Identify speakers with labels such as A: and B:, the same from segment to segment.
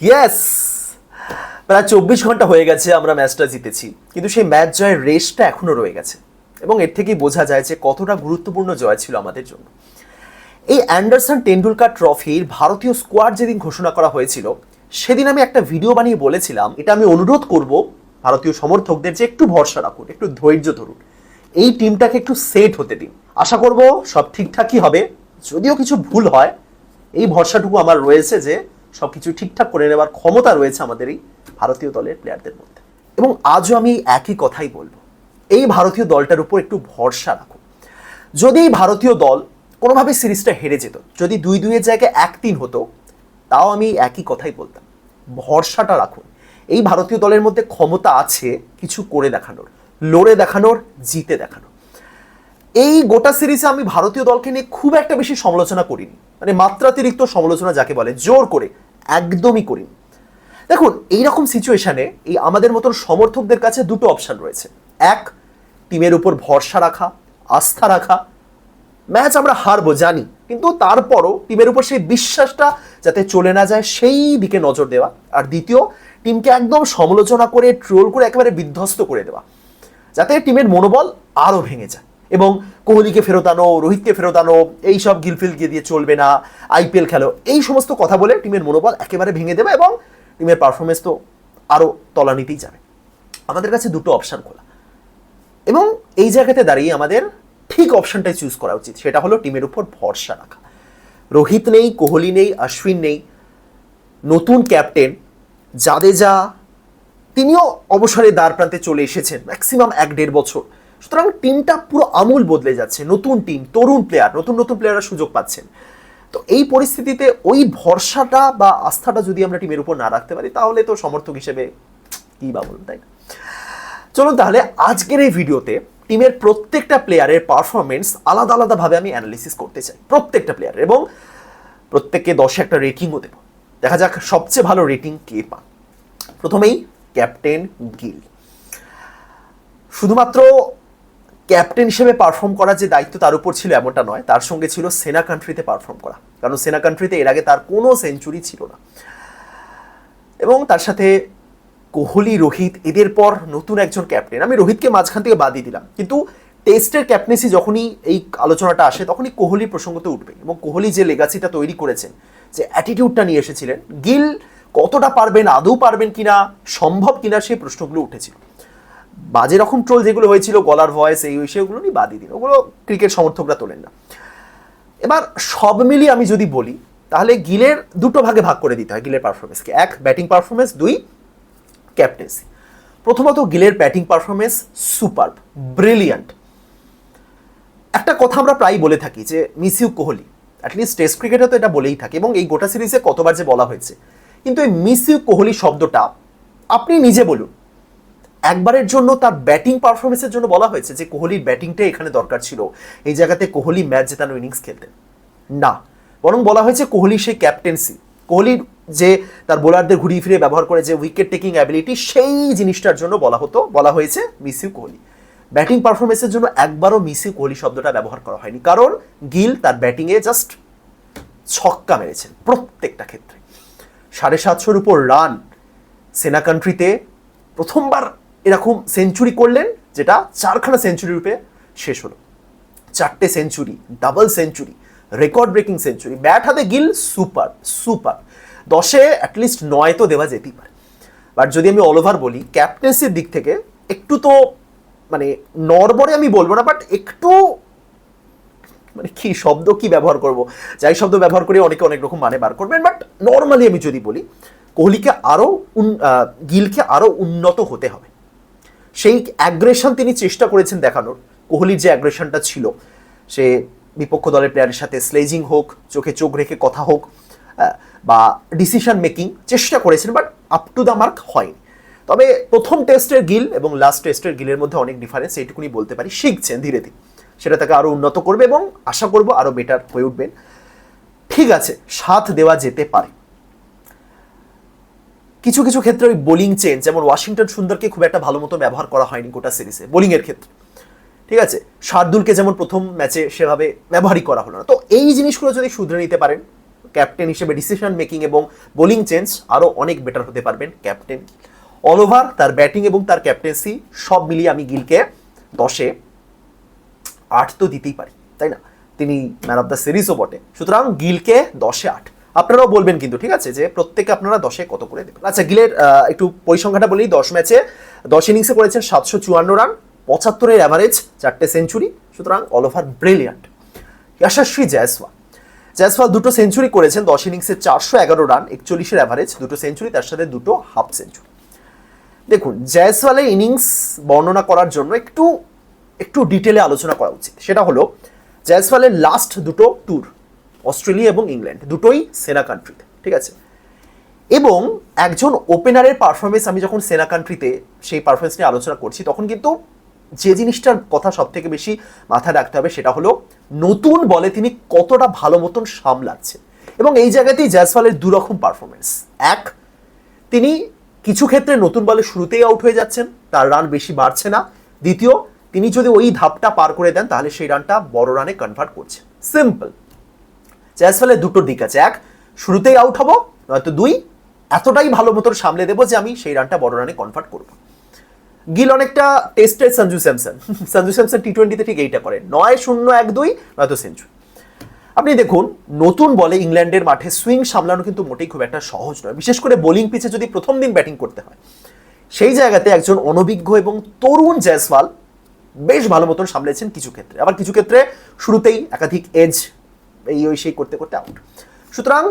A: Yes প্রায় চব্বিশ ঘণ্টা হয়ে গেছে আমরা ম্যাচটা জিতেছি। কিন্তু সেই ম্যাচ জয়ের রেসটা এখনও রয়ে গেছে। এবং এর থেকেই বোঝা যায় যে কতটা গুরুত্বপূর্ণ জয় ছিল আমাদের জন্য। এই অ্যান্ডারসন টেন্ডুলকার ট্রফির ভারতীয় স্কোয়াড যেদিন ঘোষণা করা হয়েছিল, সেদিন আমি একটা ভিডিও বানিয়ে বলেছিলাম। এটা আমি অনুরোধ করব ভারতীয় সমর্থকদের যে একটু ভরসা রাখুন, একটু ধৈর্য ধরুন। এই টিমটাকে একটু সেট হতে দিন। আশা করব সব ঠিকঠাকই হবে। যদিও কিছু ভুল হয়, এই ভরসাটুকু আমার রয়েছে যে সব কিছু ঠিকঠাক করে নেবার ক্ষমতা রয়েছে আমাদের এই ভারতীয় দলের প্লেয়ারদের মধ্যে। এবং আজও আমি একই কথাই বলব। এই ভারতীয় দলটার উপর একটু ভরসা রাখুন। যদি এই ভারতীয় দল কোনোভাবে সিরিজটা হেরে যেত, যদি দুই দুইয়ের জায়গায় এক তিন হতো, তাও আমি একই কথাই বলতাম। ভরসাটা রাখুন। এই ভারতীয় দলের মধ্যে ক্ষমতা আছে কিছু করে দেখানোর, লড়ে দেখানোর, জিতে দেখানোর। এই গোটা সিরিজে আমি ভারতীয় দলকে নিয়ে খুব একটা বেশি সমালোচনা করিনি। মানে মাত্রাতিরিক্ত সমালোচনা যাকে বলে, জোর করে একদমই করিনি। দেখুন, এইরকম সিচুয়েশনে এই আমাদের মতন সমর্থকদের কাছে দুটো অপশন রয়েছে। এক টিমের উপর ভরসা রাখা, আস্থা রাখা। ম্যাচ আমরা হারবো, জানি। কিন্তু তারপরও টিমের উপর সেই বিশ্বাসটা যাতে চলে না যায়, সেই দিকে নজর দেওয়া। আর দ্বিতীয় টিমকে একদম সমালোচনা করে ট্রোল করে একেবারে বিধ্বস্ত করে দেওয়া। যাতে টিমের মনোবল আরও ভেঙে যায়। এবং কোহলিকে ফেরত আনো, রোহিতকে ফেরত আনো এই সব গিলফিলকে দিয়ে চলবে না আইপিএল খেলো। এই সমস্ত কথা বলে টিমের মনোবল একেবারে ভেঙে দেবে এবং টিমের পারফরমেন্স তো আরও তলানিতেই যাবে। আমাদের কাছে দুটো অপশান খোলা। এবং এই জায়গাতে দাঁড়িয়ে আমাদের ঠিক অপশনটাই চুজ করা উচিত, সেটা হলো টিমের উপর ভরসা রাখা। রোহিত নেই, কোহলি নেই, অশ্বিন নেই, নতুন ক্যাপ্টেন জাদেজা, তিনিও অবসরে দ্বার প্রান্তে চলে এসেছেন ম্যাক্সিমাম এক দেড় বছর। সুতরাং টিমটা পুরো আমূল বদলে যাচ্ছে, নতুন টিম তরুণ প্লেয়ার নতুন নতুন প্লেয়াররা সুযোগ পাচ্ছেন। তো এই পরিস্থিতিতে ওই ভরসাটা বা আস্থাটা যদি আমরা টিমের উপর না রাখতে পারি, তাহলে তো সমর্থক হিসেবে কী বা বলুন, তাই না? চলুন তাহলে আজকের এই ভিডিওতে টিমের প্রত্যেকটা প্লেয়ারের পারফরমেন্স আলাদা, আলাদাভাবে আমি অ্যানালিসিস করতে চাই, প্রত্যেকটা প্লেয়ার এবং প্রত্যেককে দশে একটা রেটিংও দেবো। দেখা যাক সবচেয়ে ভালো রেটিং কে পান। প্রথমেই ক্যাপ্টেন গিল শুধুমাত্র ক্যাপ্টেন হিসেবে পারফর্ম করার যে দায়িত্ব তার উপর ছিল এমনটা নয়। তার সঙ্গে ছিল সেনা কান্ট্রিতে পারফর্ম করা। কারণ সেনা কান্ট্রিতে এর আগে তার কোনো সেঞ্চুরি ছিল না। এবং তার সাথে কোহলি, রোহিত এদের পর নতুন একজন ক্যাপ্টেন আমি রোহিতকে মাঝখান থেকে বাদই দিলাম। কিন্তু টেস্টের ক্যাপ্টেন্সি যখনই এই আলোচনাটা আসে, তখনই কোহলি প্রসঙ্গতে উঠবে। এবং কোহলি যে লেগাসিটা তৈরি করেছেন, যে অ্যাটিটিউডটা নিয়ে এসেছিলেন, গিল কতটা পারবেন, আদৌ পারবেন কিনা, সম্ভব কিনা সেই প্রশ্নগুলো উঠেছিল। বাজে রকম ট্রোল যেগুলো হয়েছিল, গলার ভয়েস এই ওই সেগুলো নিয়ে বাদই দিন ওগুলো ক্রিকেট সমর্থকরা তোলেন না। এবার সব মিলিয়ে আমি যদি বলি, তাহলে গিলের দুটো ভাগে ভাগ করে দিতে হয়, গিলের পারফরমেন্সকে এক ব্যাটিং পারফরমেন্স দুই ক্যাপ্টেন্সি প্রথমত গিলের ব্যাটিং পারফরমেন্স সুপার ব্রিলিয়ান্ট একটা কথা আমরা প্রায়ই বলে থাকি যে miss you Kohli at least test ক্রিকেটে তো এটা বলেই থাকে, এবং এই গোটা সিরিজে কতবার যে বলা হয়েছে। কিন্তু এই মিস ইউ কোহলি শব্দটা আপনি নিজে বলুন একবারের জন্য তার ব্যাটিং পারফরমেন্সের জন্য বলা হয়েছে যে কোহলির ব্যাটিংটাই এখানে দরকার ছিল। এই জায়গাতে কোহলি ম্যাচ জেতানো ইনিংস খেলতেন। না, বরং বলা হয়েছে কোহলি সেই ক্যাপ্টেন্সি কোহলির যে তার বোলারদের ঘুরিয়ে ফিরে ব্যবহার করে যে উইকেট টেকিং অ্যাবিলিটি সেই জিনিসটার জন্য বলা হতো, বলা হয়েছে মিস ইউ কোহলি। ব্যাটিং পারফরমেন্সের জন্য একবারও মিস ইউ কোহলি শব্দটা ব্যবহার করা হয়নি। কারণ গিল তার ব্যাটিংয়ে জাস্ট ছক্কা মেরেছেন প্রত্যেকটা ক্ষেত্রে। সাড়ে সাতশোর উপর রান সেনা কান্ট্রিতে প্রথমবার এরকম সেঞ্চুরি করলেন, যেটা চারখানা সেঞ্চুরি রূপে শেষ হলো। চারটে century double century record breaking century bat হাতে গিল সুপার সুপার। দশে অ্যাটলিস্ট নয় তো দেওয়া যেতেই পারে। বাট যদি আমি অল ওভার বলি ক্যাপ্টেন্সির দিক থেকে একটু তো মানে নরবরে আমি বলব না বাট একটু মানে কি শব্দ কি ব্যবহার করব? যাই শব্দ ব্যবহার করে, অনেকে অনেক রকম মানে বার করবেন বাট নর্মালি আমি যদি বলি, কোহলিকে আরও গিলকে আরও উন্নত হতে হবে। সেই অ্যাগ্রেশন তিনি চেষ্টা করেছেন দেখানোর। কোহলির যে অ্যাগ্রেশনটা ছিল, সে বিপক্ষ দলের প্লেয়ারের সাথে স্লেজিং হোক, চোখে চোখ রেখে কথা হোক বা ডিসিশন মেকিং চেষ্টা করেছেন but up to the mark হয়নি। তবে প্রথম টেস্টের গিল এবং লাস্ট টেস্টের গিলের মধ্যে অনেক ডিফারেন্স এইটুকুনি বলতে পারি, শিখছেন ধীরে ধীরে। সেটা তাকে আরও উন্নত করবে এবং আশা করব আরও বেটার হয়ে উঠবেন। ঠিক আছে, সাথ দেওয়া যেতে পারে। কিছু কিছু ক্ষেত্রে ওই বোলিং চেঞ্জ যেমন ওয়াশিংটন সুন্দরকে খুব একটা ভালো মতো ব্যবহার করা হয়নি গোটা সিরিজে বোলিংয়ের ক্ষেত্রে। ঠিক আছে? শার্দুলকে যেমন প্রথম ম্যাচে সেভাবে ব্যবহারই করা হলো না। তো এই জিনিসগুলো যদি শুধরে নিতে পারেন ক্যাপ্টেন হিসেবে ডিসিশন মেকিং এবং বোলিং চেঞ্জ আরও অনেক বেটার হতে পারবেন ক্যাপ্টেন অল ওভার তার ব্যাটিং এবং তার ক্যাপ্টেন্সি সব মিলিয়ে আমি গিলকে দশে আট তো দিতেই পারি, তাই না? তিনি ম্যান অফ দ্য সিরিজও বটে। সুতরাং গিলকে দশে আট। আপনারাও বলবেন কিন্তু, ঠিক আছে? যে প্রত্যেকে আপনারা দশে কত করে দেবেন? আচ্ছা গিলের একটু পরিসংখ্যাটা বলি, দশ ম্যাচে দশ ইনিংসে করেছেন সাতশো চুয়ান্ন রান, পঁচাত্তরের অ্যাভারেজ চারটে সেঞ্চুরি সুতরাং all over brilliant Yashasvi Jaiswal. Jaiswal দুটো সেঞ্চুরি করেছেন, দশ ইনিংসে চারশো এগারো রান, একচল্লিশের অ্যাভারেজ দুটো সেঞ্চুরি তার সাথে দুটো হাফ সেঞ্চুরি দেখুন জয়সওয়ালের ইনিংস বর্ণনা করার জন্য একটু একটু ডিটেলে আলোচনা করা উচিত। সেটা হলো, জয়সওয়ালের লাস্ট দুটো ট্যুর অস্ট্রেলিয়া এবং ইংল্যান্ড, দুটোই সেনা কান্ট্রিতে ঠিক আছে? এবং একজন ওপেনারের পারফরমেন্স আমি যখন সেনা কান্ট্রিতে সেই পারফরমেন্স নিয়ে আলোচনা করছি, তখন কিন্তু যে জিনিসটার কথা সব থেকে বেশি মাথায় রাখতে হবে সেটা হলো, নতুন বলে তিনি কতটা ভালো মতন সামলাচ্ছেন এবং এই জায়গাতেই জয়সওয়ালের দুরকম পারফরমেন্স এক, তিনি কিছু ক্ষেত্রে নতুন বলে শুরুতেই আউট হয়ে যাচ্ছেন, তার রান বেশি বাড়ছে না। দ্বিতীয়, তিনি যদি ওই ধাপটা পার করে দেন, তাহলে সেই রানটা বড় রানে কনভার্ট করছে। সিম্পল জয়সওয়ালের দুটো দিক আছে। এক, শুরুতেই আউট হব, নয়তো দুই, এতটাই ভালো মতন সামলে দেবো যে আমি সেই রানটা বড় রানে কনভার্ট করব। গিল অনেকটা টেস্টের সঞ্জু স্যামসন। সঞ্জু স্যামসন টি টোয়েন্টিতে ঠিক এইটা করে। নয়, শূন্য, এক, দুই, নয়তো সেঞ্চুরি আপনি দেখুন, নতুন বলে ইংল্যান্ডের মাঠে সুইং সামলানো কিন্তু মোটেই খুব একটা সহজ নয়। বিশেষ করে বোলিং পিচে যদি প্রথম দিন ব্যাটিং করতে হয়, সেই জায়গাতে একজন অনভিজ্ঞ এবং তরুণ জয়সওয়াল বেশ ভালো মতন সামলেছেন কিছু ক্ষেত্রে। আবার কিছু ক্ষেত্রে শুরুতেই একাধিক এজ এই ওই সেই করতে করতে আউট সুতরাং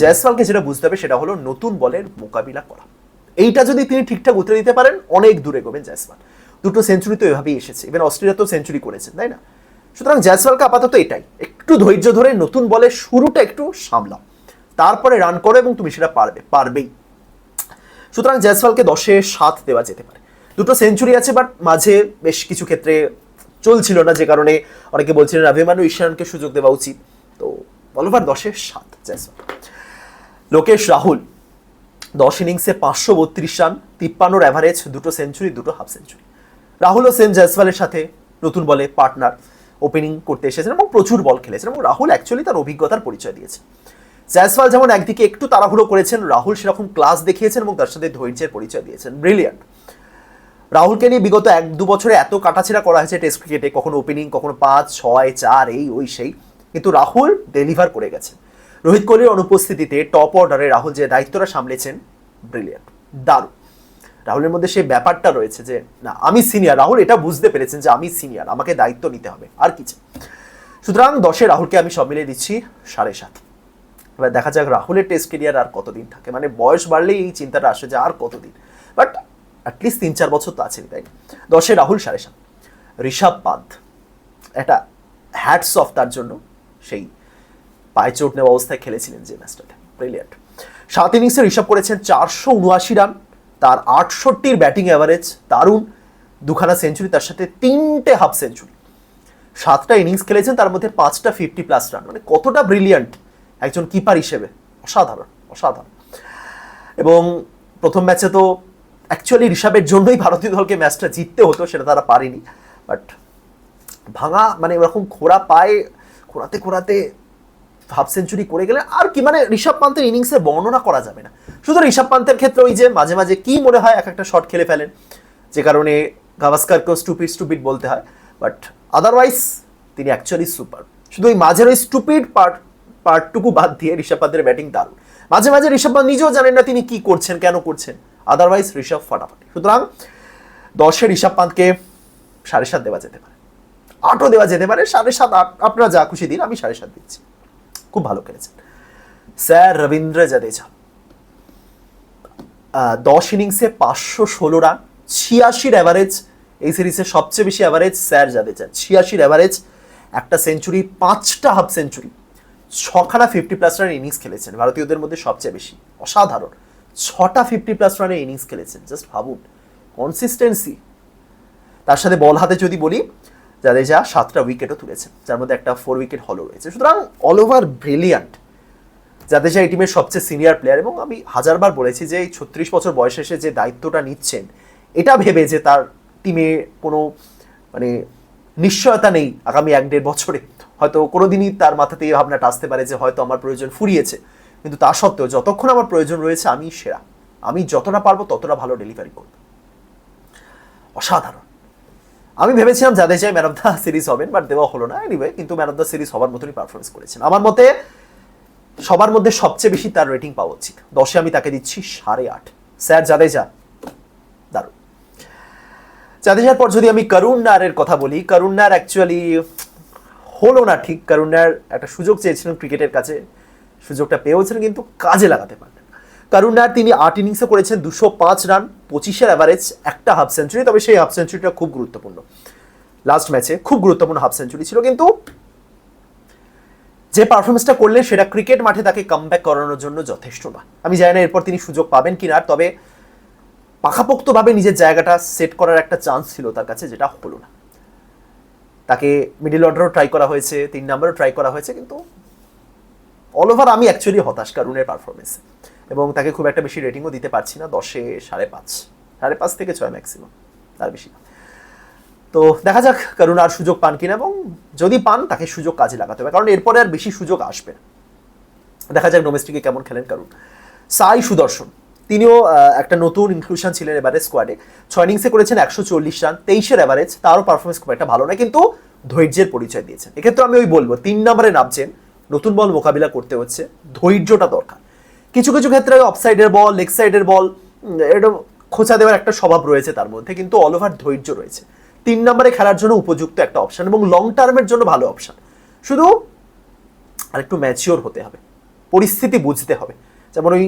A: জয়সওয়ালকে যেটা বুঝতে হবে সেটা হলো নতুন বলের মোকাবিলা করা। এইটা যদি তিনি ঠিকঠাক উত্তরে দিতে পারেন, অনেক দূরে গোবেন জয়সওয়াল। দুটো সেঞ্চুরি তো এভাবেই এসেছে। ইভেন অস্ট্রেলিয়াতেও সেঞ্চুরি করেছেন তাই না? সুতরাং জয়সওয়ালকে আপাতত এটাই। একটু ধৈর্য ধরে নতুন বলের শুরুটা একটু সামলাও। তারপরে রান করো এবং তুমি সেটা পারবে, পারবেই। সুতরাং জয়সওয়ালকে দশে সাত দেওয়া যেতে পারে। দুটো সেঞ্চুরি আছে বাট মাঝে বেশ কিছু ক্ষেত্রে চলছিল না, যে কারণে অনেকে বলছিলেন অভিমানু ঈশানকে সুযোগ দেওয়া উচিত। তো বলবার দশে সাত জয়সওয়াল লোকেশ রাহুল, দশ ইনিংসে পাঁচশো বত্রিশ রান, তিপ্পান্নর অ্যাভারেজ দুটো সেঞ্চুরি দুটো হাফ সেঞ্চুরি রাহুলও সেম জয়সওয়ালের সাথে নতুন বলে পার্টনার ওপেনিং করতে এসেছেন এবং প্রচুর বল খেলেছেন এবং রাহুল অ্যাকচুয়ালি তার অভিজ্ঞতার পরিচয় দিয়েছে। জয়সওয়াল যেমন একদিকে একটু তাড়াহুড়ো করেছেন, রাহুল সেরকম ক্লাস দেখিয়েছেন এবং তার সাথে ধৈর্যের পরিচয় দিয়েছেন। ব্রিলিয়ান্ট রাহুলকে নিয়ে বিগত এক দু বছরে এত কাটাছেড়া করা হয়েছে টেস্ট ক্রিকেটে কখনো ওপেনিং কখনো পাঁচ, ছয়, চার, এই, ওই, সেই। কিন্তু রাহুল ডেলিভার করে গেছেন রোহিত কোহলির অনুপস্থিতিতে টপ অর্ডারে রাহুল যে দায়িত্বটা সামলেছেন ব্রিলিয়ান্ট দারুণ। রাহুলের মধ্যে সেই ব্যাপারটা রয়েছে যে, না, আমি সিনিয়র রাহুল এটা বুঝতে পেরেছেন যে আমি সিনিয়র আমাকে দায়িত্ব নিতে হবে, আর কিছু সুতরাং দশে রাহুলকে আমি সব মিলিয়ে দিচ্ছি সাড়ে সাত। এবার দেখা যাক রাহুলের টেস্ট কেরিয়ার আর কতদিন থাকে। মানে বয়স বাড়লেই এই চিন্তাটা আসে যে আর কতদিন? বাট অ্যাটলিস্ট তিন চার বছর তো আছেন তাই দশে রাহুল সাড়ে সাত। ঋষভ পান্ত একটা হ্যাটস অফ তার জন্য। সেই পায়ে চোট নেওয়া অবস্থায় খেলেছিলেন যে ম্যাচটাতে। ব্রিলিয়ান্ট সাত ইনিংসে হিসাব করেছেন চারশো উনআশি রান তার আটষট্টির ব্যাটিং অ্যাভারেজ দারুণ। দুখানা সেঞ্চুরি তার সাথে তিনটে হাফ সেঞ্চুরি সাতটা ইনিংস খেলেছেন, তার মধ্যে পাঁচটা ফিফটি প্লাস রান মানে কতটা ব্রিলিয়ান্ট একজন কিপার হিসেবে। অসাধারণ অসাধারণ। এবং প্রথম ম্যাচে তো অ্যাকচুয়ালি ঋষভের জন্যই ভারতীয় দলকে ম্যাচটা জিততে হতো, সেটা তারা পারেনি। বাট ভাঙা মানে ওরকম খোড়া পায়ে খোড়াতে খোড়াতে হাফ সেঞ্চুরি করে গেলে আর কি মানে ঋষভ পান্তের ইনিংসের বর্ণনা করা যাবে না। শুধু ঋষভ পান্তের ক্ষেত্রে ওই যে মাঝে মাঝে কি মনে হয়, এক একটা শট খেলে ফেলেন, যে কারণে গাভাস্কারকেও স্টুপিড স্টুপিড বলতে হয়। বাট আদারওয়াইজ তিনি অ্যাকচুয়ালি সুপার শুধু ওই মাঝের ওই স্টুপিড পার্ট পার্টটুকু বাদ দিয়ে ঋষভ পান্তের ব্যাটিং দারুণ। মাঝে মাঝে ঋষভ পান্ত নিজেও জানেন না তিনি কি করছেন, কেন করছেন। আদারওয়াইজ ঋষভ ফাটাফাটি। সুতরাং দশে ঋষভ পান্তকে সাড়ে সাত দেওয়া যেতে পারে। আটও দেওয়া যেতে পারে, সাড়ে সাত আট, আপনারা যা খুশি দিন, আমি সাড়ে সাত দিচ্ছি। খুব ভালো খেলেছেন। স্যার রবীন্দ্র জাদেজা দশ ইনিংসে পাঁচশো ষোলো রান, ছিয়াশির অ্যাভারেজ এই সিরিজের সবচেয়ে বেশি অ্যাভারেজ স্যার জাদেজা। ছিয়াশির অ্যাভারেজ একটা সেঞ্চুরি পাঁচটা হাফ সেঞ্চুরি ছখানা ফিফটি প্লাস রানের ইনিংস খেলেছেন। ভারতীয়দের মধ্যে সবচেয়ে বেশি, অসাধারণ, ছটা ফিফটি প্লাস রানের ইনিংস খেলেছেন। জাস্ট ভাবুন কনসিস্টেন্সি তার সাথে বল হাতে যদি বলি জাদেজা সাতটা উইকেটও তুলেছেন যার মধ্যে একটা ফোর উইকেট হলও রয়েছে। সুতরাং অল ওভার ব্রিলিয়ান্ট জাদেজা এই টিমের সবচেয়ে সিনিয়র প্লেয়ার এবং আমি হাজারবার বলেছি যে এই ছত্রিশ বছর বয়সে এসে যে দায়িত্বটা নিচ্ছেন, এটা ভেবে যে তার টিমে কোনো মানে নিশ্চয়তা নেই আগামী এক দেড় বছরে। হয়তো কোনোদিনই তার মাথাতে এই ভাবনাটা আসতে পারে যে হয়তো আমার প্রয়োজন ফুরিয়েছে। কিন্তু তা সত্ত্বেও যতক্ষণ আমার প্রয়োজন রয়েছে, আমি সেরা। আমি যতটা পারব ততটা ভালো ডেলিভারি করব। অসাধারণ। আমি ভেবেছিলাম যাদের চাই ম্যান অফ দ্য সিরিজ হবেন বাট দেওয়া হলো না এনিওয়ে কিন্তু ম্যান অফ দ্য সিরিজ হবার মতনই পারফরমেন্স করেছেন। আমার মতে সবার মধ্যে সবচেয়ে বেশি তার রেটিং পাওয়া উচিত। দশে আমি তাকে দিচ্ছি সাড়ে আট। স্যার জাদেজা দারুণ। জাদেজার পর যদি আমি করুণ নায়ারের কথা বলি করুণ নায়ার অ্যাকচুয়ালি হলো না ঠিক। করুণ নায়ার একটা সুযোগ চেয়েছিলেন ক্রিকেটের কাছে। সুযোগটা পেয়েওছেন, কিন্তু কাজে লাগাতে পারলেন না। করুণ নায়ার তিনি আট ইনিংসে করেছেন দুশো পাঁচ রান, পঁচিশের অ্যাভারেজ একটা হাফ সেঞ্চুরি তবে সেই হাফ সেঞ্চুরিটা খুব গুরুত্বপূর্ণ। লাস্ট ম্যাচে খুব গুরুত্বপূর্ণ হাফ সেঞ্চুরি ছিল, কিন্তু যে পারফরমেন্সটা করলেন সেটা ক্রিকেট মাঠে তাকে কামব্যাক করানোর জন্য যথেষ্ট না। আমি জানি না এরপর তিনি সুযোগ পাবেন কিনা, তবে পাকাপোক্তভাবে নিজের জায়গাটা সেট করার একটা চান্স ছিল তার কাছে, যেটা হলো না। তাকে মিডিল অর্ডারও ট্রাই করা হয়েছে, তিন নাম্বারও ট্রাই করা হয়েছে, কিন্তু অল ওভার আমি অ্যাকচুয়ালি হতাশ কারুনের পারফরমেন্সে এবং তাকে খুব একটা বেশি রেটিংও দিতে পারছি না, দশে সাড়ে পাঁচ। সাড়ে পাঁচ থেকে ছয় ম্যাক্সিমাম তার বেশি না। তো দেখা যাক করুণ আর সুযোগ পান কিনা এবং যদি পান, তাকে সুযোগ কাজে লাগাতে হবে, কারণ এরপরে আর বেশি সুযোগ আসবে না। দেখা যাক ডোমেস্টিকে কেমন খেলেন করুণ। সাই সুদর্শন, তিনিও একটা নতুন ইনক্লুশন ছিলেন এবারে স্কোয়াডে ছয় ইনিংসে করেছেন একশো চল্লিশ রান, তেইশের অ্যাভারেজ তারও পারফরমেন্স খুব একটা ভালো না কিন্তু ধৈর্যের পরিচয় দিয়েছেন। এক্ষেত্রে আমি ওই বলব, তিন নম্বরে নামছেন, নতুন বল মোকাবিলা করতে হচ্ছে, ধৈর্যটা দরকার। কিছু কিছু ক্ষেত্রে অফসাইডের বল লেগ সাইডের বল এটা খোঁচা দেওয়ার একটা স্বভাব রয়েছে তার মধ্যে, কিন্তু অল ওভার ধৈর্য রয়েছে। তিন নম্বরে খেলার জন্য উপযুক্ত একটা অপশন এবং লং টার্মের জন্য ভালো অপশন শুধু আর একটু ম্যাচিওর হতে হবে, পরিস্থিতি বুঝতে হবে। যেমন ওই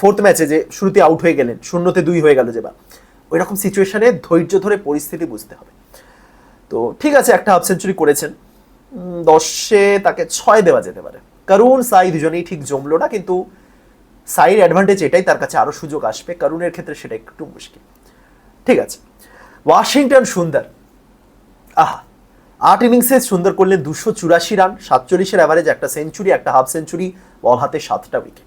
A: ফোর্থ ম্যাচে যে শুরুতে আউট হয়ে গেলেন, শূন্যতে দুই হয়ে গেল যেবার ওই রকম সিচুয়েশানে ধৈর্য ধরে পরিস্থিতি বুঝতে হবে। তো ঠিক আছে, একটা হাফ সেঞ্চুরি করেছেন দশে তাকে ছয় দেওয়া যেতে পারে। করুণ সাই দুজনেই ঠিক জমলো না, কিন্তু সাইর অ্যাডভান্টেজ এটাই তার কাছে আরও সুযোগ আসবে। করুণের ক্ষেত্রে সেটা একটু মুশকিল। ঠিক আছে। ওয়াশিংটন সুন্দর। আহা! আট ইনিংসে সুন্দর করলেন দুশো চুরাশি রান, সাতচল্লিশের অ্যাভারেজ একটা সেঞ্চুরি একটা হাফ সেঞ্চুরি বল হাতে সাতটা উইকেট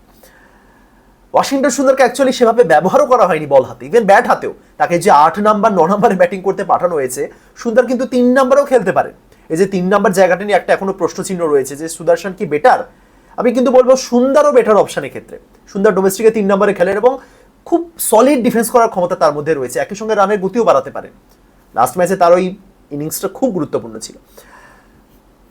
A: ওয়াশিংটন সুন্দরকে অ্যাকচুয়ালি সেভাবে ব্যবহারও করা হয়নি বল হাতে। ইভেন ব্যাট হাতেও। তাকে যে আট নাম্বার ন নাম্বারে ব্যাটিং করতে পাঠানো হয়েছে, সুন্দর কিন্তু তিন নাম্বারেও খেলতে পারে। এই যে তিন নাম্বার জায়গাটা নিয়ে একটা এখনও প্রশ্নচিহ্ন রয়েছে যে, সুদর্শন কি বেটার আমি কিন্তু বলব সুন্দরও বেটার অপশানের ক্ষেত্রে সুন্দর ডোমেস্টিকে তিন নম্বরে খেলেন এবং খুব সলিড ডিফেন্স করার ক্ষমতা তার মধ্যে রয়েছে। একই সঙ্গে রানের গতিও বাড়াতে পারে। লাস্ট ম্যাচে তার ওই ইনিংসটা খুব গুরুত্বপূর্ণ ছিল।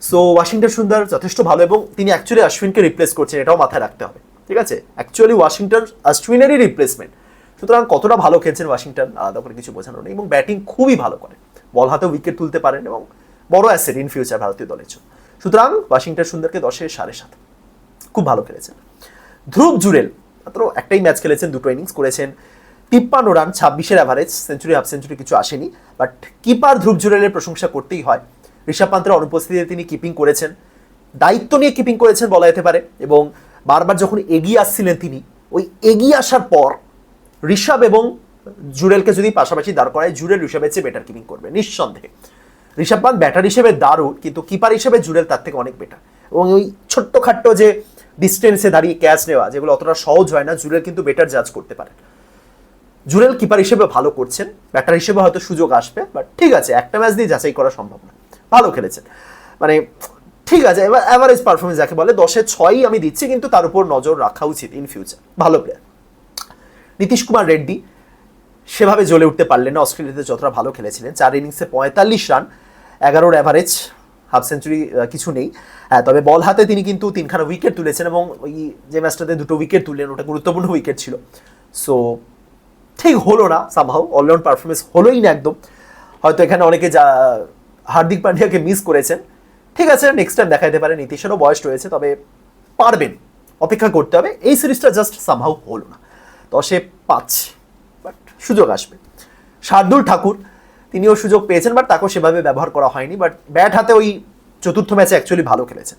A: সো ওয়াশিংটন সুন্দর, যথেষ্ট ভালো এবং তিনি অ্যাকচুয়ালি অশ্বিনকে রিপ্লেস করছেন, এটাও মাথায় রাখতে হবে। ঠিক আছে? অ্যাকচুয়ালি ওয়াশিংটন অশ্বিনেরই রিপ্লেসমেন্ট সুতরাং কতটা ভালো খেলছেন ওয়াশিংটন, আলাদা করে কিছু বোঝানো নেই এবং ব্যাটিং খুবই ভালো করে। বল হাতে উইকেট তুলতে পারেন এবং বড় অ্যাসেট ইন ফিউচার ভারতীয় দলের জন্য। সুতরাং ওয়াশিংটন সুন্দরকে দশে সাড়ে সাত। খুব ভালো খেলেছেন। ধ্রুব জুরেল, মাত্র একটাই ম্যাচ খেলেছেন, দুটো ইনিংস করেছেন। তিপ্পান্ন রান ছাব্বিশের অ্যাভারেজ সেঞ্চুরি হাফ সেঞ্চুরি কিছু আসেনি। বাট কিপার ধ্রুব জুরেলের প্রশংসা করতেই হয়। ঋষভ পান্তের অনুপস্থিতিতে তিনি কিপিং করেছেন। দায়িত্ব নিয়ে কিপিং করেছেন বলা যেতে পারে। এবং বারবার যখন এগিয়ে আসছিলেন তিনি, ওই এগিয়ে আসার পর ঋষভ এবং জুরেলকে যদি পাশাপাশি দাঁড় করায়, জুরেল ঋষভের চেয়ে বেটার কিপিং করবে, নিঃসন্দেহে। ঋষভ পান্ত ব্যাটার হিসেবে দারুণ, কিন্তু কিপার হিসেবে জুরেল তার থেকে অনেক বেটার এবং ওই ছোট্ট খাট্ট যে ডিস্টেন্সে দাঁড়িয়ে ক্যাচ নেওয়া, যেগুলো অতটা সহজ হয় না জুরেল কিন্তু বেটার জাজ করতে পারে। জুরেল কিপার হিসেবে ভালো করছেন ব্যাটার হিসেবে হয়তো সুযোগ আসবে বাট ঠিক আছে, একটা ম্যাচ দিয়ে যাচাই করা সম্ভব না। ভালো খেলেছেন। মানে ঠিক আছে, এবার অ্যাভারেজ পারফরমেন্স যাকে বলে, দশে ছয়ই আমি দিচ্ছি, কিন্তু তার উপর নজর রাখা উচিত ইন ফিউচার ভালো প্লেয়ার নীতিশ কুমার রেড্ডি, সেভাবে জ্বলে উঠতে পারলেন না, অস্ট্রেলিয়াতে যতটা ভালো খেলেছিলেন, চার ইনিংসে পঁয়তাল্লিশ রান এগারোর অ্যাভারেজ হাফ সেঞ্চুরি কিছু নেই। তবে বল হাতে তিনি কিন্তু তিনখানা উইকেট তুলেছেন এবং ওই যে ম্যাচটাতে দুটো উইকেট তুললেন, ওটা গুরুত্বপূর্ণ উইকেট ছিল। সো ঠিক হলো না সামহাও অলরাউন্ড পারফরমেন্স হলোই না একদম। হয়তো এখানে অনেকে যা, হার্দিক পান্ডিয়াকে মিস করেছেন। ঠিক আছে নেক্সট টাইম দেখা যেতে পারে নীতিশেরও বয়স রয়েছে, তবে পারবেন, অপেক্ষা করতে হবে। এই সিরিজটা জাস্ট সামহাও হলো না। দশে পাঁচ বাট সুযোগ আসবে। শার্দুল ঠাকুর তিনিও সুযোগ পেয়েছেন বাট তাকেও সেভাবে ব্যবহার করা হয়নি। বাট ব্যাট হাতে ওই চতুর্থ ম্যাচে অ্যাকচুয়ালি ভালো খেলেছেন।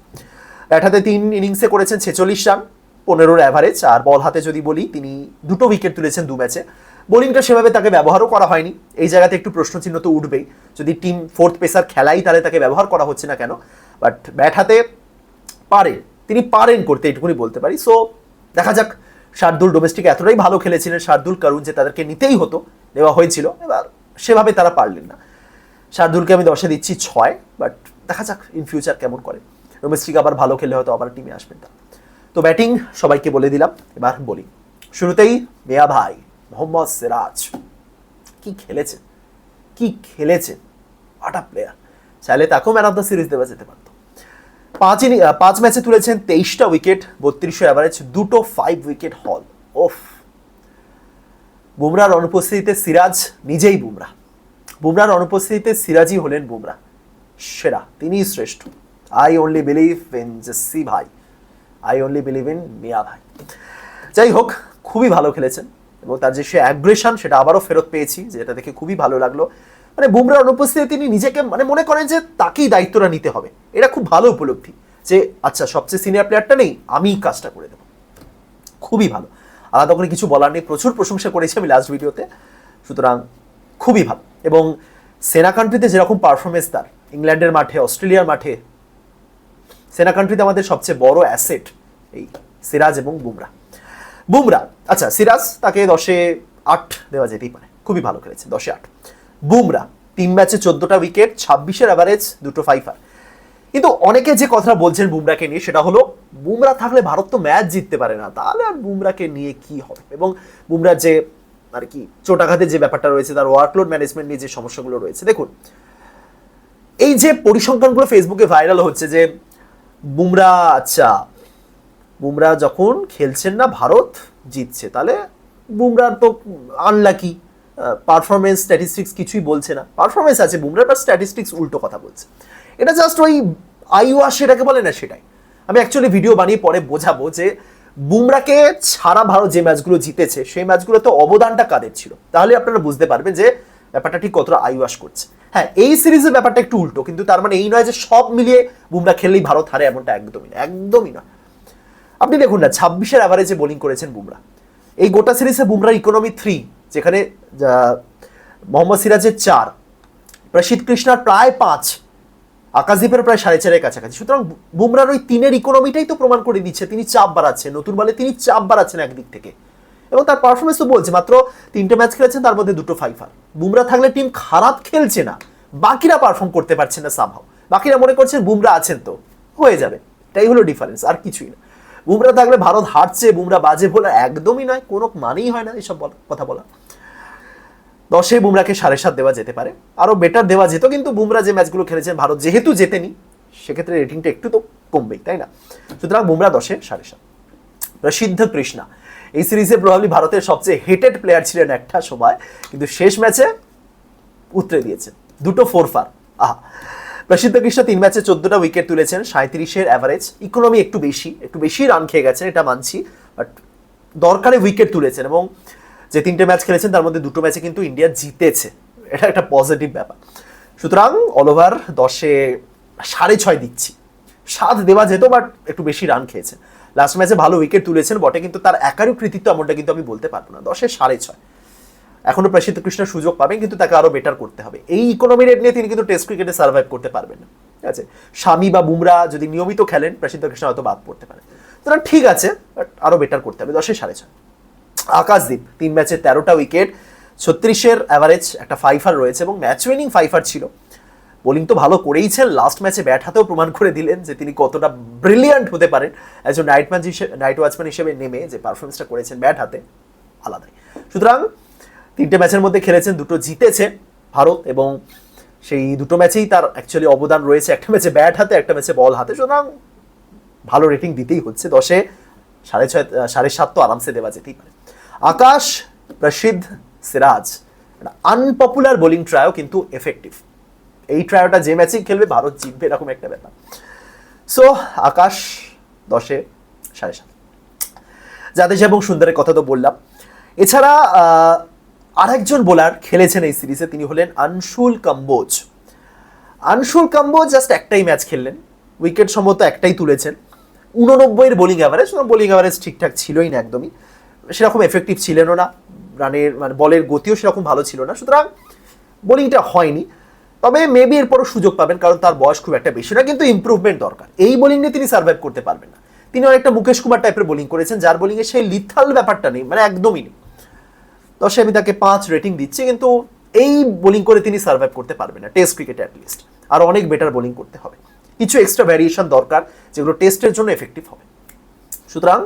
A: ব্যাট হাতে তিন ইনিংসে করেছেন ছেচল্লিশ রান, পনেরোর অ্যাভারেজ আর বল হাতে যদি বলি, তিনি দুটো উইকেট তুলেছেন দু ম্যাচে। বোলিংটা সেভাবে তাকে ব্যবহারও করা হয়নি। এই জায়গাতে একটু প্রশ্নচিহ্ন তো উঠবেই। যদি টিম ফোর্থ পেসার খেলাই, তাহলে তাকে ব্যবহার করা হচ্ছে না কেন? বাট ব্যাট হাতে পারে, তিনি পারেন করতে এটুকুনি বলতে পারি। সো দেখা যাক, শার্দুল ডোমেস্টিক এতটাই ভালো খেলেছিলেন, শার্দুল, কারুন যে তাদেরকে নিতেই হতো, নেওয়া হয়েছিল। এবার সেভাবে তারা পারলেন না। শার্দুলকে আমি দশে দিচ্ছি ছয় বাট দেখা যাক ইন ফিউচার কেমন করে। ডোমেস্টিক আবার ভালো খেলে হয়তো আবার টিমে আসবেন তা তো ব্যাটিং সবাইকে বলে দিলাম, এবার বলি। শুরুতেই মেয়া ভাই, মোহাম্মদ সিরাজ। কি খেলেছে? কি খেলেছে? আটা প্লেয়ার চাইলে তাকেও ম্যান অফ দ্য সিরিজ দেওয়া যেতে পারতো। পাঁচ ইনি পাঁচ ম্যাচে তুলেছেন তেইশটা উইকেট বত্রিশশো অ্যাভারেজ দুটো ফাইভ উইকেট হল ওফ! বুমরার অনুপস্থিতিতে সিরাজ নিজেই বুমরা। বুমরার অনুপস্থিতিতে সিরাজই হলেন বুমরা। সেরা, তিনিই শ্রেষ্ঠ। I only believe in Jassi ভাই। I only believe in Miyan ভাই। যাই হোক, খুবই ভালো খেলেছেন এবং তার যে সে অ্যাগ্রেশন সেটা আবারও ফেরত পেয়েছি যেটা দেখে খুবই ভালো লাগল। মানে বুমরার অনুপস্থিতিতে তিনি নিজেকে মানে মনে করেন যে তাকেই দায়িত্বটা নিতে হবে। এটা খুব ভালো উপলব্ধি যে আচ্ছা সবচেয়ে সিনিয়র প্লেয়ারটা নেই, আমিই কাজটা করে দেবো। খুবই ভালো। আলাদা করে কিছু বলার নেই, প্রচুর প্রশংসা করেছি আমি লাস্ট ভিডিওতে সুতরাং খুবই ভালো। এবং সেনা কান্ট্রিতে যেরকম পারফরমেন্স তার, ইংল্যান্ডের মাঠে, অস্ট্রেলিয়ার মাঠে, সেনা কান্ট্রিতে আমাদের সবচেয়ে বড় অ্যাসেট এই সিরাজ এবং বুমরা। বুমরা আচ্ছা সিরাজ তাকে দশে আট দেওয়া যেতেই পারে। খুবই ভালো খেলেছে, দশে আট। বুমরা, তিন ম্যাচে চোদ্দটা উইকেট ছাব্বিশের অ্যাভারেজ দুটো ফাইফার কিন্তু অনেকে যে কথা বলছেন বুমরাকে নিয়ে, সেটা হলো, বুমরা থাকলে ভারত তো ম্যাচ জিততে পারে না, তাহলে আর বুমরাকে নিয়ে কি হবে? এবং বুমরার যে, আর কি চোটাঘাতের যে ব্যাপারটা রয়েছে, তার ওয়ার্কলোড ম্যানেজমেন্ট নিয়ে যে সমস্যাগুলো রয়েছে, দেখুন, এই যে পরিসংখ্যানগুলো ফেসবুকে ভাইরাল হচ্ছে যে, বুমরা আচ্ছা বুমরা যখন খেলছেন না, ভারত জিতছে, তাহলে বুমরার তো আনলাকি পারফরমেন্স স্ট্যাটিস্টিক্স কিছুই বলছে না। পারফরমেন্স আছে বুমরার বা স্ট্যাটিস্টিক্স উল্টো কথা বলছে। এটা জাস্ট ওই আইওয়া সেটাকে বলে না সেটাই। আমি অ্যাকচুয়ালি ভিডিও বানিয়ে পরে বোঝাবো যে বুমরাকে ছাড়া ভারত যে ম্যাচগুলো জিতেছে, সেই ম্যাচগুলোতে অবদানটা কাদের ছিল? তাহলে আপনারা বুঝতে পারবেন যে ব্যাপারটা ঠিক কতটা আইওয়াস করছে। হ্যাঁ এই সিরিজের ব্যাপারটা একটু উল্টো, কিন্তু তার মানে এই নয় যে সব মিলিয়ে বুমরা খেললেই ভারত হারে এমনটা একদমই না একদমই নয়। আপনি দেখুন না, ছাব্বিশের অ্যাভারেজে বোলিং করেছেন বুমরা। এই গোটা সিরিজে বুমরার ইকোনমি থ্রি যেখানে মোহাম্মদ সিরাজের চার, প্রসিদ্ধ কৃষ্ণার প্রায় পাঁচ আকাশদীপের প্রায় সাড়ে চারের কাছাকাছি। সুতরাং বুমরার ওই তিনের ইকোনমিটাই তো প্রমাণ করে দিচ্ছে, তিনি চাপ বাড়াচ্ছেন, নতুন বলে তিনি চাপ বাড়াচ্ছেন একদিক থেকে। এবং তার পারফরমেন্স তো বলছে, মাত্র তিনটে ম্যাচ খেলেছেন, তার মধ্যে দুটো ফাইফার বুমরা থাকলে টিম খারাপ খেলছে না, বাকিরা পারফর্ম করতে পারছে না সামহাও বাকিরা মনে করছেন বুমরা আছেন তো, হয়ে যাবে। তাই হলো ডিফারেন্স আর কিছুই না। বুমরা থাকলে ভারত হারছে বুমরা বাজে বলে একদমই নয়, কোনো মানেই হয় না এইসব বলা- কথা বলা দশে বুমরাকে সাড়ে সাত দেওয়া যেতে পারে। আরও বেটার দেওয়া যেত, কিন্তু বুমরা যে ম্যাচগুলো খেলেছেন, ভারত যেহেতু জেতেনি, সেক্ষেত্রে রেটিংটা একটু তো কমবেই, তাই না? সুতরাং বুমরা দশে সাড়ে সাত। প্রসিদ্ধ কৃষ্ণা, এই সিরিজে প্রভাবলি ভারতের সবচেয়ে হেটেড প্লেয়ার ছিলেন একটা সময়, কিন্তু শেষ ম্যাচে উতরে দিয়েছেন। দুটো ফোর ফার আহা। প্রসিদ্ধ কৃষ্ণ তিন ম্যাচে চোদ্দটা উইকেট তুলেছেন সাঁত্রিশের অ্যাভারেজ ইকোনমি একটু বেশি একটু বেশি রান খেয়ে গেছেন, এটা মানছি বাট দরকারে উইকেট তুলেছেন এবং যে তিনটে ম্যাচ খেলেছেন, তার মধ্যে দুটো ম্যাচে কিন্তু ইন্ডিয়া জিতেছে। এটা একটা পজিটিভ ব্যাপার। সুতরাং অল ওভার দশে সাড়ে ছয় দিচ্ছি। সাত দেওয়া যেত বাট একটু বেশি রান খেয়েছেন। লাস্ট ম্যাচে ভালো উইকেট তুলেছেন, বটে, কিন্তু তার একারও কৃতিত্ব এমনটা কিন্তু আমি বলতে পারব না। দশে সাড়ে ছয়। এখনও প্রসিদ্ধ কৃষ্ণের সুযোগ পাবেন, কিন্তু তাকে আরও বেটার করতে হবে। এই ইকোনমি রেট নিয়ে তিনি কিন্তু টেস্ট ক্রিকেটে সার্ভাইভ করতে পারবেন না। ঠিক আছে? স্বামী বা বুমরা যদি নিয়মিত খেলেন, প্রসিদ্ধ কৃষ্ণ হয়তো বাদ পড়তে পারে। সুতরাং ঠিক আছে বাট আরও বেটার করতে হবে। দশে সাড়ে ছয়। আকাশদীপ তিন ম্যাচে তেরোটা উইকেট, ছত্রিশের অ্যাভারেজ একটা ফাইফার রয়েছে এবং ম্যাচ উইনিং ফাইফার ছিল। বোলিং তো ভালো করেইছেন লাস্ট ম্যাচে ব্যাট হাতেও প্রমাণ করে দিলেন যে তিনি কতটা ব্রিলিয়ান্ট হতে পারেন। একজন নাইট ম্যাচ হিসেবে নাইট ওয়াচম্যান হিসেবে নেমে যে পারফরমেন্সটা করেছেন ব্যাট হাতে, আলাদাই। সুতরাং তিনটে ম্যাচের মধ্যে খেলেছেন, দুটো জিতেছে ভারত এবং সেই দুটো ম্যাচেই তার অ্যাকচুয়ালি অবদান রয়েছে। একটা ম্যাচে ব্যাট হাতে, একটা ম্যাচে বল হাতে। সুতরাং ভালো রেটিং দিতেই হচ্ছে। দশে সাড়ে ছয়, সাড়ে সাত তো আরামসে দেওয়া যেতেই পারে। আকাশ প্রসিদ্ধ সিরাজ আনপপুলার বোলিং ট্রায়ও কিন্তু এফেক্টিভ এই ট্রায়োটা যে ম্যাচেই খেলবে, ভারত জিতবে, এরকম একটা ব্যাপার। সো আকাশ দশে সাড়ে সাত। জাদেজা এবং সুন্দরের কথা তো বললাম। এছাড়া আরেকজন বোলার খেলেছেন এই সিরিজে তিনি হলেন আনশুল কাম্বোজ। আনশুল কাম্বোজ জাস্ট একটাই ম্যাচ খেললেন। উইকেট সম্ভবত একটাই তুলেছেন। উননব্বইয়ের বোলিং অ্যাভারেজ বোলিং অ্যাভারেজ ঠিকঠাক ছিলই না একদমই। সেরকম এফেক্টিভ ছিলেনও না। রানের মানে বলের গতিও সেরকম ভালো ছিল না। সুতরাং বোলিংটা হয়নি। তবে মেবি এরপরও সুযোগ পাবেন, কারণ তার বয়স খুব একটা বেশি না, কিন্তু ইমপ্রুভমেন্ট দরকার। এই বোলিং নিয়ে তিনি সার্ভাইভ করতে পারবেন না। তিনি অনেকটা মুকেশ কুমার টাইপের বোলিং করেছেন, যার বোলিংয়ে সেই লিথাল ব্যাপারটা নেই মানে একদমই নেই। দশে আমি তাকে পাঁচ রেটিং দিচ্ছি, কিন্তু এই বোলিং করে তিনি সার্ভাইভ করতে পারবেন না টেস্ট ক্রিকেটে অ্যাটলিস্ট আর অনেক বেটার বোলিং করতে হবে। কিছু এক্সট্রা ভ্যারিয়েশন দরকার, যেগুলো টেস্টের জন্য এফেক্টিভ হবে। সুতরাং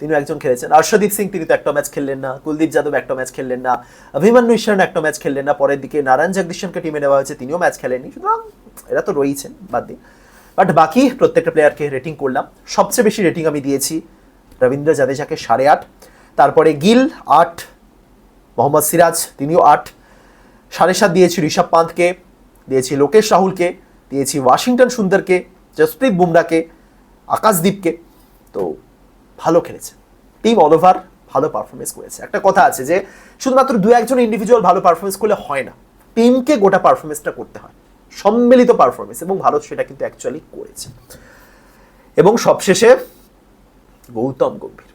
A: তিনি একজন খেলেছেন। অর্ষদীপ সিং তিনি তো একটা ম্যাচ খেললেন না, কুলদীপ যাদব একটা ম্যাচ খেললেন না অভিমান্যু ঈশ্বরন একটা ম্যাচ খেললেন না, পরের দিকে নারায়ণ জগদীশনকে টিমে নেওয়া হয়েছে, তিনিও ম্যাচ খেলেননি। সুতরাং এরা তো রয়েছেন, বাদ দিন। বাট বাকি প্রত্যেকটা প্লেয়ারকে রেটিং করলাম। সবচেয়ে বেশি রেটিং আমি দিয়েছি রবীন্দ্র জাদেজাকে সাড়ে আট, তারপরে গিল আট, মোহাম্মদ সিরাজ তিনিও আট, সাড়ে সাত দিয়েছি ঋষভ পান্তকে দিয়েছি লোকেশ রাহুলকে, দিয়েছি ওয়াশিংটন সুন্দরকে, জসপ্রীত বুমরাকে আকাশদীপকে। তো ভালো খেলেছে। টিম অল ওভার ভালো পারফরমেন্স করেছে। একটা কথা আছে যে, শুধুমাত্র দু একজন ইন্ডিভিজুয়াল ভালো পারফরমেন্স করলে হয় না। টিমকে গোটা পারফরমেন্সটা করতে হয়। সম্মিলিত পারফরমেন্স এবং ভারত সেটা কিন্তু অ্যাকচুয়ালি করেছে। এবং সবশেষে গৌতম গম্ভীর।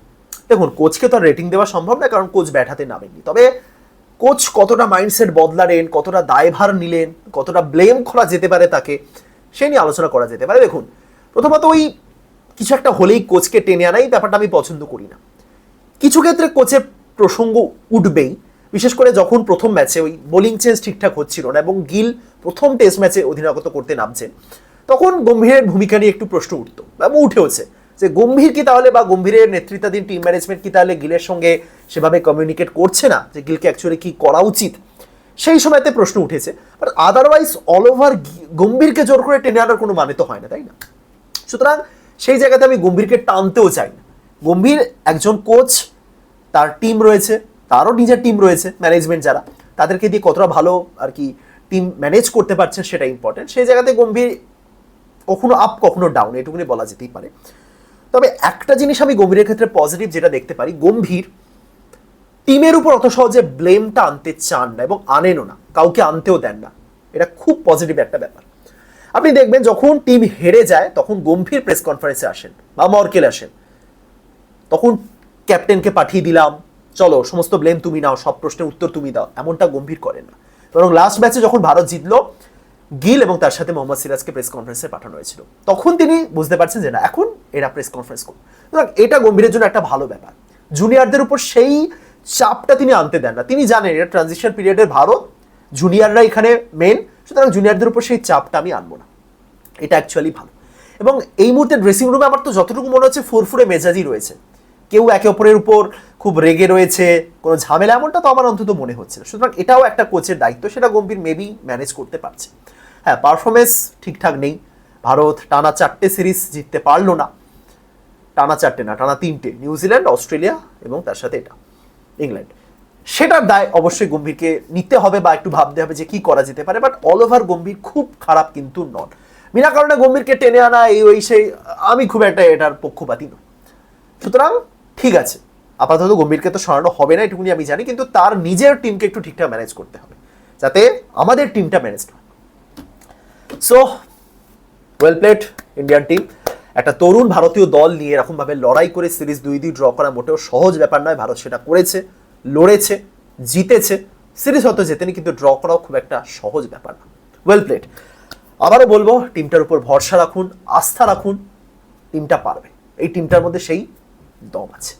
A: দেখুন কোচকে তো রেটিং দেওয়া সম্ভব না, কারণ কোচ ব্যাট হাতে নামেননি। তবে কোচ কতটা মাইন্ডসেট বদলালেন, কতটা দায়ভার নিলেন, কতটা ব্লেম করা যেতে পারে তাকে, সে নিয়ে আলোচনা করা যেতে পারে। দেখুন, প্রথমত ওই কিছু একটা হলেই কোচকে টেনে আনাই ব্যাপারটা আমি পছন্দ করি না। কিছু ক্ষেত্রে কোচের প্রসঙ্গ উঠবেই, বিশেষ করে যখন প্রথম ম্যাচে ওই বোলিং চেঞ্জ ঠিকঠাক হচ্ছিল না এবং গিল প্রথম টেস্ট ম্যাচে অধিনায়কত্ব করতে নামছেন তখন গম্ভীরের ভূমিকা নিয়ে একটু প্রশ্ন উঠতো এবং উঠেওছে যে, গম্ভীর কি তাহলে বা গম্ভীরের নেতৃত্বাধীন টিম ম্যানেজমেন্ট কি তাহলে গিলের সঙ্গে সেভাবে কমিউনিকেট করছে না যে, গিলকে অ্যাকচুয়ালি কি করা উচিত? সেই সময়তে প্রশ্ন উঠেছে বাট আদারওয়াইজ অল ওভার গম্ভীরকে জোর করে টেনে আনার কোনো মানে তো হয় না, তাই না? সুতরাং সেই জায়গাতে আমি গম্ভীরকে টানতেও চাই না। গম্ভীর একজন কোচ তার টিম রয়েছে, তারও নিজের টিম রয়েছে ম্যানেজমেন্ট যারা, তাদেরকে দিয়ে কতটা ভালো আর কি টিম ম্যানেজ করতে পারছেন সেটা ইম্পর্টেন্ট সেই জায়গাতে গম্ভীর কখনো আপ কখনো ডাউন এটুকুনি বলা যেতেই পারে। তবে একটা জিনিস আমি গম্ভীরের ক্ষেত্রে পজিটিভ যেটা দেখতে পারি, গম্ভীর টিমের উপর অত সহজে ব্লেমটা আনতে চান না এবং আনেনও না, কাউকে আনতেও দেন না। এটা খুব পজিটিভ একটা ব্যাপার। আপনি দেখবেন যখন টিম হেরে যায়, তখন গম্ভীর প্রেস কনফারেন্সে আসেন বা মর্কেল আসেন। তখন ক্যাপ্টেনকে পাঠিয়ে দিলাম, চলো সমস্ত ব্লেম তুমি নাও, সব প্রশ্নের উত্তর তুমি দাও। এমনটা গম্ভীর করেন না। বরং লাস্ট ম্যাচে যখন ভারত জিতলো, গিল এবং তার সাথে মোহাম্মদ সিরাজকে প্রেস কনফারেন্সে পাঠানো হয়েছিল। তখন তিনি বুঝতে পারছেন যে না, এখন এরা প্রেস কনফারেন্স করুন সুতরাং এটা গম্ভীরের জন্য একটা ভালো ব্যাপার। জুনিয়রদের উপর সেই চাপটা তিনি আনতে দেন না। তিনি জানেন এটা ট্রানজিশন পিরিয়ডের ভারত জুনিয়ররা এখানে মেন সুতরাং জুনিয়রদের উপর সেই চাপটা আমি আনব না। এটা অ্যাকচুয়ালি ভালো। এবং এই মুহূর্তে ড্রেসিং রুমে আমার তো যতটুকু মনে হচ্ছে ফুরফুরে মেজাজই রয়েছে। কেউ একে অপরের উপর খুব রেগে রয়েছে, কোনো ঝামেলা, এমনটা তো আমার অন্তত মনে হচ্ছে না। সুতরাং এটাও একটা কোচের দায়িত্ব, সেটা গম্ভীর মেবি ম্যানেজ করতে পারছে। হ্যাঁ পারফরমেন্স ঠিকঠাক নেই। ভারত টানা চারটে সিরিজ জিততে পারল না। টানা চারটে না, টানা তিনটে। নিউজিল্যান্ড, অস্ট্রেলিয়া এবং তার সাথে এটা, ইংল্যান্ড। সেটার দায় অবশ্যই গম্ভীরকে নিতে হবে বা একটু ভাবতে হবে যে কি করা যেতে পারে বাট অল ওভার গম্ভীর খুব খারাপ কিন্তু নন। বিনা কারণে গম্ভীরকে টেনে আনা এই ওই সেই, আমি খুব একটা এটার পক্ষপাতী নই। সুতরাং ঠিক আছে, আপাতত গম্ভীরকে তো সরানো হবে না, এটুকুনি আমি জানি, কিন্তু তার নিজের টিমকে একটু ঠিকঠাক ম্যানেজ করতে হবে, যাতে আমাদের টিমটা ম্যানেজ হয়। So well played Indian team একটা তরুণ ভারতীয় দল নিয়ে এরকমভাবে লড়াই করে সিরিজ দুই দুই ড্র করা মোটেও সহজ ব্যাপার নয়, ভারত সেটা করেছে। লড়েছে, জিতেছে, সিরিজ হয়তো জেতেনি কিন্তু ড্র করাও খুব একটা সহজ ব্যাপার না। ওয়েল প্লেড আবারও বলব, টিমটার উপর ভরসা রাখুন, আস্থা রাখুন, টিমটা পারবে। এই টিমটার মধ্যে সেই দম আছে।